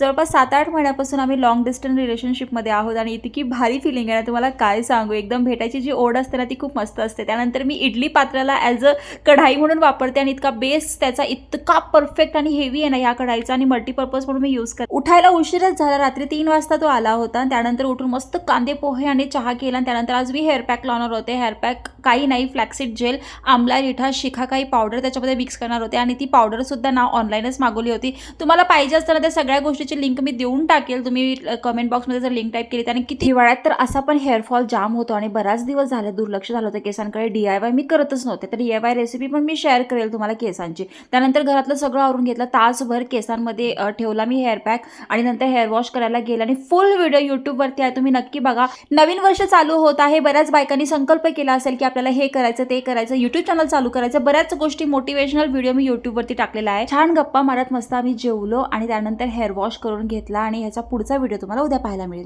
जवळपास सात आठ महिन्यापासून आम्ही लॉंग डिस्टन्स रिलेशनशिपमध्ये आहोत आणि इतकी भारी फिलिंग आहे ना तुम्हाला काय सांगू? एकदम भेटायची जी ओढ असते ना ती खूप मस्त असते. त्यानंतर मी इडली पात्राला ॲज अ कढाई म्हणून वापरते आणि इतका बेस त्याचा इतका परफेक्ट आणि हेवी आहे ना या कढाईचा आणि मल्टीपर्पज म्हणून मी यूज करते. उठायला उशीरच झाला. रात्री तीन वाजता तो आला होता त्यानंतर उठून मस्त कांदे पोहे आणि चहा केला आणि त्यानंतर आज मी हेअर पॅक लावणार होते. हेअर पॅक काही नाही फ्लॅक्सिड जेल आमला रिठा शिखा काही पावडर त्याच्यामध्ये मिक्स करणार होते आणि ती पावडरसुद्धा ना ऑनलाईनच मागवली होती. तुम्हाला पाहिजे असताना त्या सगळ्या गोष्टी गोष्टीची लिंक मी देऊन टाकेल. तुम्ही कमेंट बॉक्समध्ये जर लिंक टाईप केली आणि किती हिवाळ्यात तर असा पण हेअरफॉल जाम होतो आणि बराच दिवस झाले दुर्लक्ष झालं होतं. केसांकडे डी आय वाय मी करतच नव्हते. तर डी आय वाय रेसिपी पण मी शेअर करेल तुम्हाला केसांची. त्यानंतर घरातलं सगळं आवरून घेतलं. तासभर केसांमध्ये ठेवला मी हेअर पॅक आणि नंतर हेअर वॉश करायला गेला. आणि फुल व्हिडिओ यूट्यूबवरती आहे. तुम्ही नक्की बघा. नवीन वर्ष चालू होत आहे. बऱ्याच बायकांनी संकल्प केला असेल की आपल्याला हे करायचं ते करायचं. युट्यूब चॅनल चालू करायचं. बऱ्याच गोष्टी मोटिवेशनल व्हिडिओ मी यूट्यूबवरती टाकलेला आहे छान गप्पा मारत मस्त आम्ही जेवलो आणि त्यानंतर हेअर वॉश वॉश करून घेतला आणि ह्याचा पुढचा व्हिडिओ तुम्हाला उद्या पाहायला मिळेल.